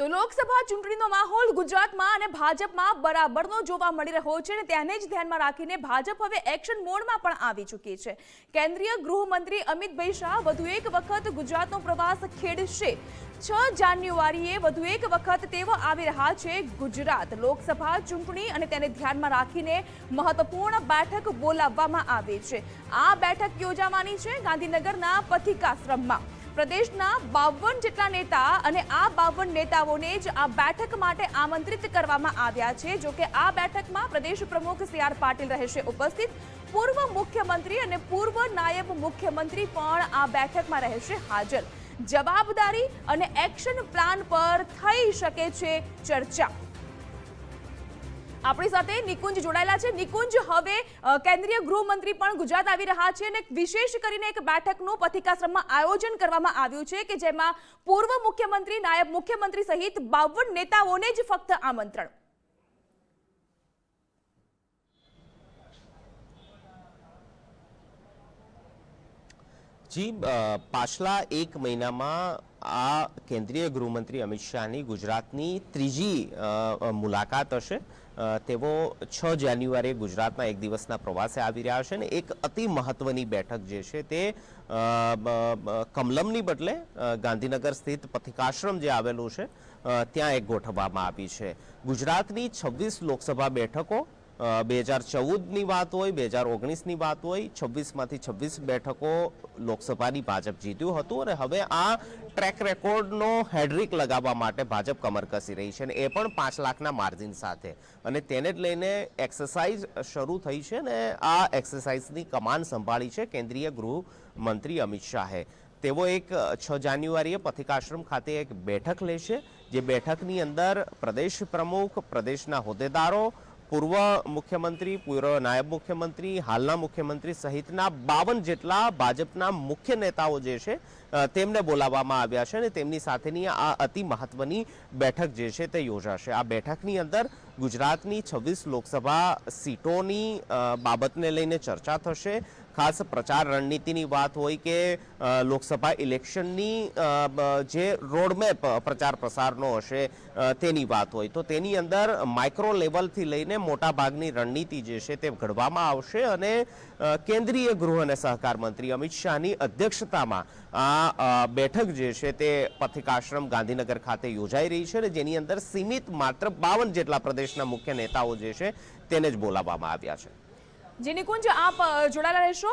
તો લોકસભા ચૂંટણીનો માહોલ ગુજરાતમાં અને ભાજપમાં બરાબરનો જોવા મળી રહ્યો છે અને તેને જ ધ્યાનમાં રાખીને ભાજપ હવે એક્શન મોડમાં પણ આવી ચૂકી છે. કેન્દ્રીય ગૃહમંત્રી અમિતભાઈ શાહ વધુ એક વખત ગુજરાતનો પ્રવાસ ખેડશે. છ જાન્યુઆરીએ વધુ એક વખત તેઓ આવી રહ્યા છે ગુજરાત. લોકસભા ચૂંટણી અને તેને ધ્યાનમાં રાખીને મહત્વપૂર્ણ બેઠક બોલાવવામાં આવી છે. આ બેઠક યોજાવાની છે ગાંધીનગરના પથિકાશ્રમમાં. પ્રદેશના બાવન જેટલા નેતા અને આ બાવન નેતાઓને જ આ બેઠક માટે આમંત્રિત કરવામાં આવ્યા છે. જો કે આ બેઠકમાં પ્રદેશ પ્રમુખ સી આર પાટીલ રહેશે ઉપસ્થિત. પૂર્વ મુખ્યમંત્રી અને પૂર્વ નાયબ મુખ્યમંત્રી પણ આ બેઠકમાં રહેશે હાજર. જવાબદારી અને એક્શન પ્લાન પર થઈ શકે છે ચર્ચા. આપણી સાથે નિકુંજ જોડાયેલા છે. નિકુંજ, હવે કેન્દ્રીય ગૃહમંત્રી પણ ગુજરાત આવી રહ્યા છે અને વિશેષ કરીને એક બેઠકનું પથિકાશ્રમમાં આયોજન કરવામાં આવ્યું છે કે જેમાં પૂર્વ મુખ્યમંત્રી, નાયબ મુખ્યમંત્રી સહિત બાવન નેતાઓને જ ફક્ત આમંત્રણ. જી પાછલા એક મહિનામાં આ કેન્દ્રીય ગૃહમંત્રી અમિત શાહની ગુજરાતની ત્રીજી મુલાકાત હશે. તેઓ છ જાન્યુઆરીએ ગુજરાતના એક દિવસના પ્રવાસે આવી રહ્યા છે અને એક અતિ મહત્વની બેઠક જે છે તે કમલમની બદલે ગાંધીનગર સ્થિત પથિકાશ્રમ જે આવેલું છે ત્યાં એક ગોઠવવામાં આવી છે. ગુજરાતની છવ્વીસ લોકસભા બેઠકો બે હજાર ચૌદની વાત હોય, બે હજાર ઓગણીસની વાત હોય, છવ્વીસમાંથી છવ્વીસ બેઠકો લોકસભાની ભાજપ જીત્યું હતું અને હવે આ ટ્રેક રેકોર્ડનો હેડ્રિક લગાવવા માટે ભાજપ કમર કસી રહી છે અને એ પણ પાંચ લાખના માર્જિન સાથે. અને તેને જ લઈને એક્સરસાઇઝ શરૂ થઈ છે ને આ એક્સરસાઇઝની કમાન સંભાળી છે કેન્દ્રીય ગૃહમંત્રી અમિત શાહે. તેઓ એક, છ જાન્યુઆરીએ પથિકાશ્રમ ખાતે એક બેઠક લેશે, જે બેઠકની અંદર પ્રદેશ પ્રમુખ, પ્રદેશના હોદ્દેદારો પૂર્વ મુખ્યમંત્રી, પૂર્વ નાયબ મુખ્યમંત્રી, હાલના મુખ્યમંત્રી સહિતના બાવન જેટલા ભાજપના મુખ્ય નેતાઓ જે છે તેમને બોલાવવામાં આવ્યા છે અને તેમની સાથેની આ અતિ મહત્વની બેઠક જે છે તે યોજાશે. આ બેઠકની અંદર ગુજરાતની છવ્વીસ લોકસભા સીટોની બાબતને લઈને ચર્ચા થશે. ખાસ પ્રચાર રણનીતિની વાત હોય કે લોકસભા ઇલેક્શનની જે રોડમેપ પ્રચાર પ્રસારનો હશે તેની વાત હોય. તો તેની અંદર માઇક્રો લેવલથી લઈને મોટા ભાગની રણનીતિ જે છે તે ઘડવામાં આવશે અને કેન્દ્રીય ગૃહ અને સહકાર મંત્રી અમિત શાહની અધ્યક્ષતામાં આ બેઠક જે છે તે પથિકાશ્રમ ગાંધીનગર ખાતે યોજાઈ રહી છે અને જેની અંદર સીમિત માત્ર બાવન જેટલા પ્રદેશના મુખ્ય નેતાઓ જે છે તેને જ બોલાવવામાં આવ્યા છે. જેની કુંજ આપ જોડાયેલા રહેશો?